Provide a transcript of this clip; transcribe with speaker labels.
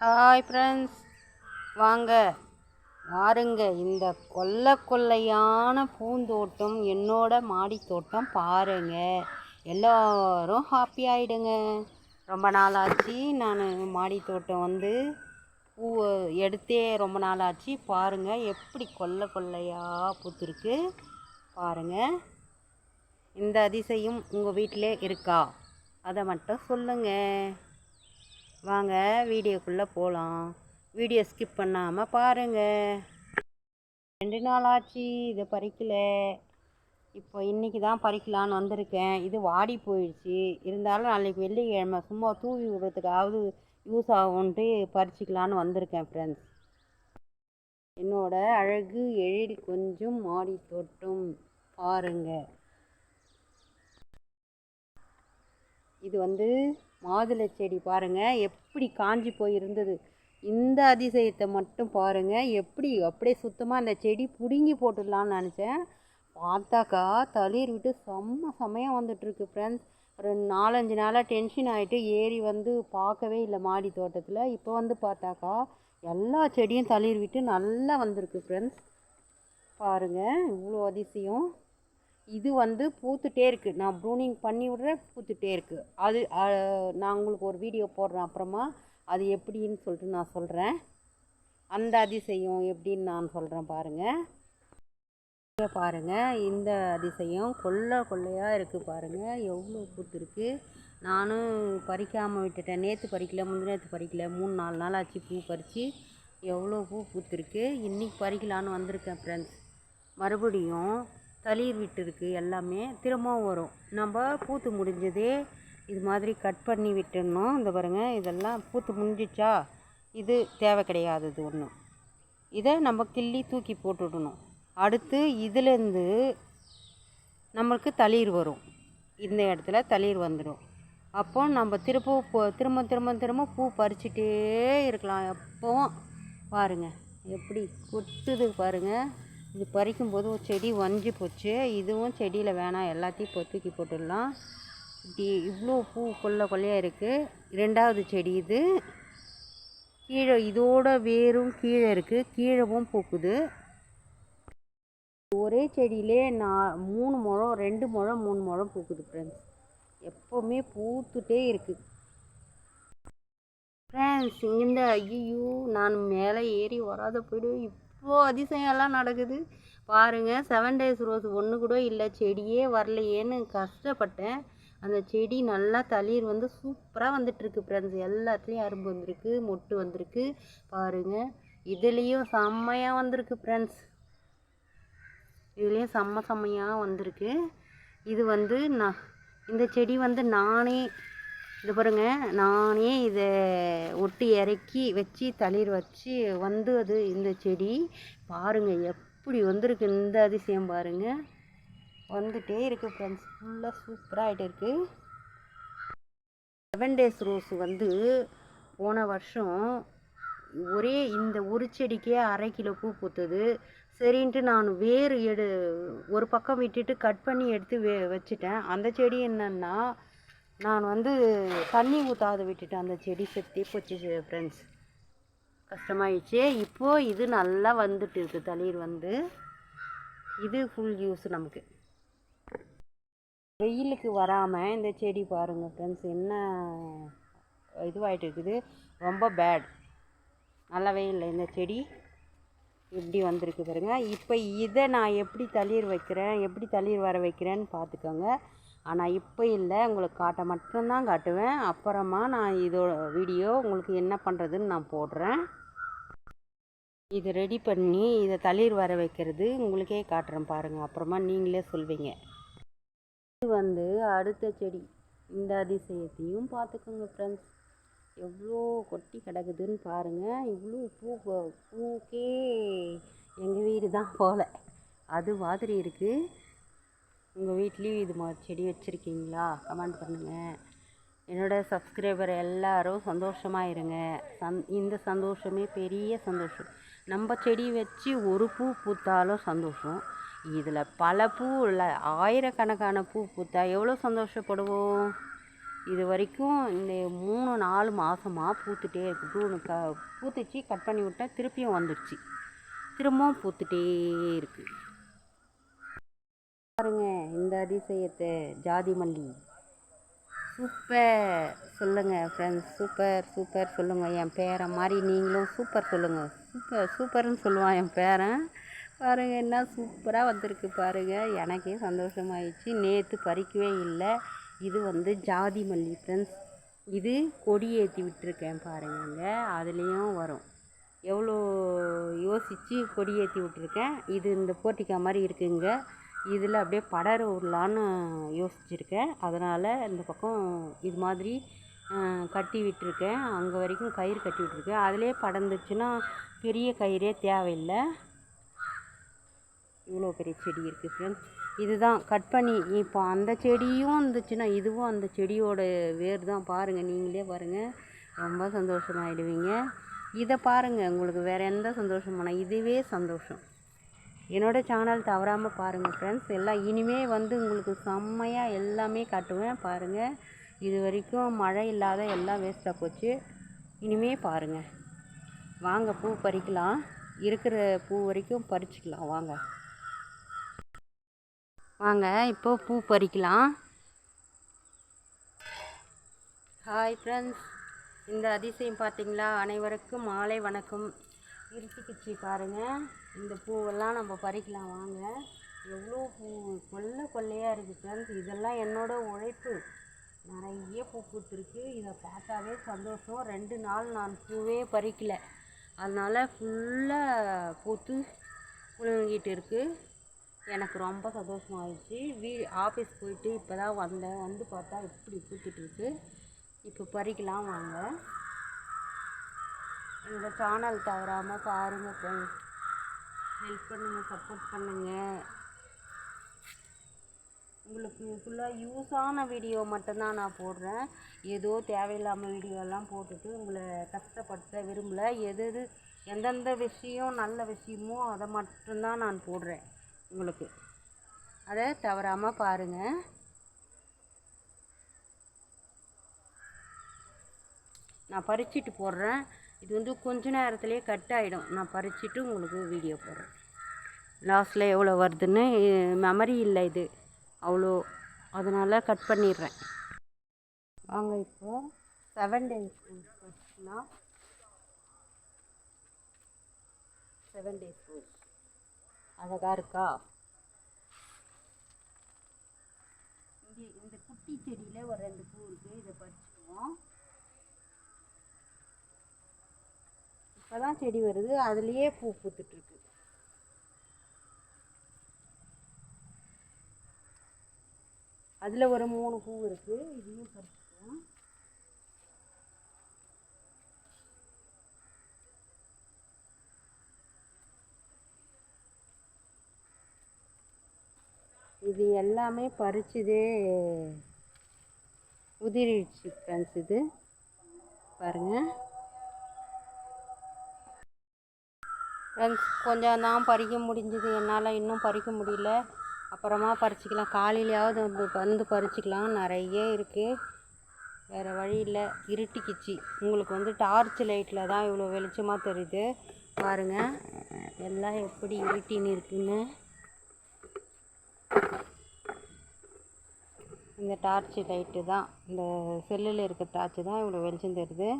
Speaker 1: Hi friends வாங்க. பாருங்க இந்த கொல்லை கொல்லையான பூந்தோட்டம் என்னோட மாடி தோட்டம் பாருங்க. எல்லோரும் ஹாப்பி ஆகிடுங்க ரொம்ப நாள் ஆச்சு நான் மாடி தோட்டம் வந்து பூவை எடுத்தே ரொம்ப நாள் ஆச்சு பாருங்க எப்படி கொல்லை கொல்லையாக பூத்துருக்கு. பாருங்க. இந்த அதிசயம் உங்கள் வீட்டிலே இருக்கா? அதை மட்டும் சொல்லுங்கள் வாங்க வீடியோக்குள்ளே போகலாம் வீடியோ ஸ்கிப் பண்ணாமல் பாருங்கள் ரெண்டு நாள் ஆச்சு இதை பறிக்கலை. இப்போ இன்றைக்கி தான் பறிக்கலான்னு வந்திருக்கேன். இது வாடி போயிடுச்சு. இருந்தாலும் நாளைக்கு வெள்ளிக்கிழமை சும்மா தூவி விடுறதுக்காவது யூஸ் ஆகும்ன்ட்டு பறிச்சிக்கலான்னு வந்திருக்கேன் ஃப்ரெண்ட்ஸ் என்னோட அழகு எழில் கொஞ்சம் மாடி தோட்டம் பாருங்கள் இது வந்து மாதுளை செடி பாருங்கள் எப்படி காஞ்சி போய் இருந்தது இந்த அதிசயத்தை மட்டும் பாருங்கள் எப்படி அப்படியே சுத்தமாக இந்த செடி பிடுங்கி போட்டுடலான்னு நினச்சேன். பார்த்தாக்கா தளிர் விட்டு செம்ம செம்மையாக வந்துட்டுருக்கு ஃப்ரெண்ட்ஸ் ஒரு நாலஞ்சு நாளாக டென்ஷன் ஆகிட்டு ஏறி வந்து பார்க்கவே இல்லை மாடி தோட்டத்தில். இப்போ வந்து பார்த்தாக்கா எல்லா செடியும் தளிர் விட்டு நல்லா வந்திருக்கு ஃப்ரெண்ட்ஸ் பாருங்கள் இவ்வளோ அதிசயம். இது வந்து பூத்துட்டே இருக்குது நான் ப்ரூனிங் பண்ணி விட்றேன் பூத்துட்டே இருக்குது அது நான் உங்களுக்கு ஒரு வீடியோ போடுறேன் அப்புறமா அது எப்படின்னு சொல்லிட்டு நான் சொல்கிறேன் அந்த அதிசயம் எப்படின்னு நான் சொல்கிறேன் பாருங்கள் பாருங்கள் இந்த அதிசயம் கொள்ளை கொள்ளையாக இருக்குது பாருங்கள் எவ்வளோ பூத்துருக்கு. நானும் பறிக்காமல் விட்டுட்டேன். நேற்று பறிக்கல முந்தினேற்று பறிக்கல. மூணு நாலு நாள் ஆச்சு பூ பறித்து எவ்வளோ பூ பூத்துருக்கு. இன்றைக்கி பறிக்கலான்னு வந்திருக்கேன் ஃப்ரெண்ட்ஸ் மறுபடியும் தளிர் விட்டுருக்கு எல்லாமே திரும்பவும் வரும். நம்ம பூத்து முடிஞ்சதே இது மாதிரி கட் பண்ணி விட்டுடணும். இந்த பாருங்கள் இதெல்லாம் பூத்து முடிஞ்சிச்சா இது தேவை கிடையாதது ஒன்றும் இதை நம்ம கிள்ளி தூக்கி போட்டுடணும். அடுத்து இதுலேருந்து நம்மளுக்கு தளிர் வரும். இந்த இடத்துல தளிர் வந்துடும். அப்போ நம்ம திரும்ப திரும்ப திரும்ப திரும்ப பூ பறிச்சிட்டே இருக்கலாம். எப்போவும் பாருங்க எப்படி கொட்டுது பாருங்கள் இது பறிக்கும்போது ஒரு செடி வஞ்சி போச்சு. இதுவும் செடியில் வேணாம் எல்லாத்தையும் இப்போ தூக்கி போட்டுடலாம். இப்படி இவ்வளோ பூ கொல்ல கொல்லையாக இருக்குது ரெண்டாவது செடி இது. கீழே இதோட வேரும் கீழே இருக்குது கீழவும் பூக்குது. ஒரே செடியிலே நான் மூணு முழம் ரெண்டு முழம் மூணு முழம் பூக்குது ஃப்ரெண்ட்ஸ் எப்போவுமே பூத்துட்டே இருக்குது ஃப்ரெண்ட்ஸ் இந்த ஐயோ நான் மேலே ஏறி வராத போய்டு. ஓ அதிசயம் எல்லாம் நடக்குது. பாருங்கள் செவன் டேஸ் ரோஸ் ஒன்று கூட இல்லை செடியே வரலையேன்னு கஷ்டப்பட்டேன். அந்த செடி நல்லா தளிர் வந்து சூப்பராக வந்துட்டுருக்கு ஃப்ரெண்ட்ஸ் எல்லாத்துலேயும் அரும்பு வந்திருக்கு மொட்டு வந்திருக்கு. பாருங்கள் இதுலேயும் செம்மையாக வந்திருக்கு ஃப்ரெண்ட்ஸ் இதுலேயும் செம்ம செம்மையாக வந்திருக்கு. இது வந்து நான் இந்த செடி வந்து நானே இது பாருங்க நானே இதை ஒட்டி இறக்கி வச்சு தளிர் வச்சு வந்து அது இந்த செடி. பாருங்க எப்படி வந்திருக்கு இந்த அதிசயம் பாருங்கள் வந்துட்டே இருக்குது ஃப்ரெண்ட்ஸ் ஃபுல்லாக சூப்பராக ஆகிட்டு இருக்குது செவன் டேஸ் ரோஸ் வந்து போன வருஷம் ஒரே இந்த ஒரு செடிக்கே அரை கிலோ பூ பூத்தது. சரின்ட்டு நான் வேறு எடு ஒரு பக்கம் விட்டுட்டு கட் பண்ணி எடுத்து வே வச்சுட்டேன். அந்த செடி என்னென்னா நான் வந்து தண்ணி ஊற்றாத விட்டுட்டேன் அந்த செடி செத்தி போச்சு ஃப்ரெண்ட்ஸ் கஷ்டமாயிடுச்சு. இப்போது இது நல்லா வந்துட்டு இருக்குது தளிர் வந்து. இது ஃபுல் யூஸ் நமக்கு. வெயிலுக்கு வராமல் இந்த செடி பாருங்கள் ஃப்ரெண்ட்ஸ் என்ன இதுவாகிட்டு இருக்குது ரொம்ப பேட் நல்லாவே இல்லை இந்த செடி. எப்படி வந்திருக்கு பாருங்கள் இப்போ இதை நான் எப்படி தளிர் வைக்கிறேன் எப்படி தளிர் வர வைக்கிறேன்னு பார்த்துக்கோங்க. ஆனால் இப்போ இல்லை. உங்களுக்கு காட்ட மட்டும்தான் காட்டுவேன். அப்புறமா நான் இதோட வீடியோ உங்களுக்கு என்ன பண்ணுறதுன்னு நான் போடுறேன். இது ரெடி பண்ணி இதை தளிர் வர வைக்கிறது. உங்களுக்கே காட்டுறேன் பாருங்கள் அப்புறமா நீங்களே சொல்வீங்க. இது வந்து அடுத்த செடி. இந்த அதிசயத்தையும் பார்த்துக்கோங்க ஃப்ரெண்ட்ஸ் எவ்வளோ கொட்டி கிடக்குதுன்னு பாருங்கள் இவ்வளோ பூ பூக்கே. எங்கள் வீடு தான் போல. அது மாதிரி இருக்குது உங்கள் வீட்லேயும் இது மாதிரி செடி வச்சுருக்கீங்களா? கமெண்ட் பண்ணுங்கள் என்னோட சப்ஸ்கிரைபர் எல்லோரும் சந்தோஷமாக இருங்க. சந் இந்த சந்தோஷமே பெரிய சந்தோஷம். நம்ம செடி வச்சு ஒரு பூ பூத்தாலும் சந்தோஷம். இதில் பல பூ இல்லை ஆயிரக்கணக்கான பூ பூத்தா எவ்வளோ சந்தோஷப்படுவோம்? இது வரைக்கும் இந்த மூணு நாலு மாதமாக பூத்துட்டே இருக்கு. ப்ளூனு க பூத்துச்சு கட் பண்ணி விட்டேன் திருப்பியும் வந்துடுச்சு திரும்பவும் பூத்துட்டே இருக்குது அதிசயத்தை ஜாதி மல்லி. சூப்பர். சொல்லுங்கள் ஃப்ரெண்ட்ஸ் சூப்பர் சூப்பர். சொல்லுங்கள் என் பேரன் மாதிரி நீங்களும் சூப்பர் சொல்லுங்கள் சூப்பர் சூப்பர்னு சொல்லுவான் என் பேரன். பாருங்கள் என்ன சூப்பராக வந்திருக்கு பாருங்கள் எனக்கே சந்தோஷமாயிடுச்சு. நேற்று பறிக்கவே இல்லை. இது வந்து ஜாதி மல்லி ஃப்ரெண்ட்ஸ் இது கொடி ஏற்றி விட்டுருக்கேன் பாருங்க. அதுலேயும் வரும். எவ்வளோ யோசித்து கொடி ஏற்றி விட்ருக்கேன் இது இந்த போட்டிக்கா மாதிரி இருக்குங்க. இதில் அப்படியே படர விடலான்னு யோசிச்சுருக்கேன். அதனால் இந்த பக்கம் இது மாதிரி கட்டி விட்டுருக்கேன். அங்கே வரைக்கும் கயிறு கட்டி விட்டுருக்கேன். அதிலே படர்ந்துச்சுன்னா பெரிய கயிறே தேவையில்லை. இவ்வளோ பெரிய செடி இருக்குது ஃப்ரெண்ட்ஸ் இதுதான் கட் பண்ணி இப்போ அந்த செடியும் இருந்துச்சுன்னா இதுவும் அந்த செடியோட வேர் தான். பாருங்கள் நீங்களே பாருங்கள் ரொம்ப சந்தோஷமாயிடுவீங்க. இதை பாருங்கள் உங்களுக்கு வேறு எந்த சந்தோஷமான இதுவே சந்தோஷம். என்னோடய சேனல் தவறாமல் பாருங்கள் ஃப்ரெண்ட்ஸ் எல்லாம் இனிமே வந்து உங்களுக்கு செம்மையாக எல்லாமே காட்டுவேன். பாருங்கள் இது வரைக்கும் மழை இல்லாத எல்லாம் வேஸ்ட்டாக போச்சு. இனிமே பாருங்கள் வாங்க பூ பறிக்கலாம். இருக்கிற பூ வரைக்கும் பறிச்சுக்கலாம். வாங்க. வாங்க இப்போ பூ பறிக்கலாம். ஹாய் ஃப்ரெண்ட்ஸ் இந்த அதிசயம் பார்த்தீங்களா? அனைவருக்கும் மாலை வணக்கம். இருட்டிக்குச்சி பாருங்கள் இந்த பூவெல்லாம் நம்ம பறிக்கலாம் வாங்க. எவ்வளோ பூ கொல்லை கொள்ளையாக இருக்குது ஃப்ரெண்ட்ஸ் இதெல்லாம் என்னோட உழைப்பு. நிறைய பூ பூத்துருக்கு. இதை பார்த்தாவே சந்தோஷம். ரெண்டு நாள் நான் பூவே பறிக்கலை. அதனால் ஃபுல்லாக பூத்து புழுங்கிட்டு இருக்குது எனக்கு ரொம்ப சந்தோஷமாகிடுச்சு வீ ஆஃபீஸ் போயிட்டு இப்போ தான் வந்தேன். வந்து பார்த்தா இப்படி பூத்துட்ருக்கு இப்போ பறிக்கலாம் வாங்க. இந்த சேனல் தவறாமல் பாருங்கள் ஃப்ரெண்ட்ஸ் ஹெல்ப் பண்ணுங்கள் சப்போர்ட் பண்ணுங்கள் உங்களுக்கு ஃபுல்லாக யூஸான வீடியோ மட்டும்தான் நான் போடுறேன். ஏதோ தேவையில்லாமல் வீடியோலாம் போட்டுட்டு உங்களை கஷ்டப்படுத்த விரும்பல. எது எது எந்தெந்த விஷயம் நல்ல விஷயமோ அதை மட்டும்தான் நான் போடுறேன் உங்களுக்கு. அதை தவறாமல் பாருங்கள் நான் பறிச்சிட்டு போடுறேன். இது வந்து கொஞ்ச நேரத்துலேயே கட் ஆகிடும் நான் பறிச்சுட்டு உங்களுக்கு வீடியோ போடுறேன். லாஸ்ட்டில் எவ்வளோ வருதுன்னு மெமரி இல்லை இது. அவ்வளோ. அதனால் கட் பண்ணிடுறேன். வாங்க இப்போ செவன் டேஸ் ஃபஸ்ட்லாம் செவன் டேஸ் அழகாக இருக்கா? இங்கே இந்த குட்டி செடியில் ஒரு ரெண்டு பூ இருக்குது இதை பறிச்சுக்குவோம் இப்போ தான் செடி வருது. அதுலேயே பூ பூத்துட்ருக்கு அதில் ஒரு மூணு பூ இருக்குது இதையும் பறிச்சுக்கலாம். இது எல்லாமே பறிச்சதே உதிரிச்சு ஃப்ரெண்ட்ஸ் இது. பாருங்கள் கொஞ்சம் தான் பறிக்க முடிஞ்சது. என்னால் இன்னும் பறிக்க முடியல. அப்புறமா பறிச்சுக்கலாம். காலையிலையாவது வந்து வந்து பறிச்சுக்கலாம். நிறைய இருக்குது வேறு வழி இல்லை. இருட்டிக்குச்சு. உங்களுக்கு வந்து டார்ச் லைட்டில் தான் இவ்வளோ வெளிச்சமாக தெரியுது. பாருங்கள் எல்லாம் எப்படி இருட்டின்னு இருக்குன்னு. இந்த டார்ச் லைட்டு தான். இந்த செல்லில் இருக்க டார்ச்சு தான் இவ்வளோ வெளிச்சம் தெரியுது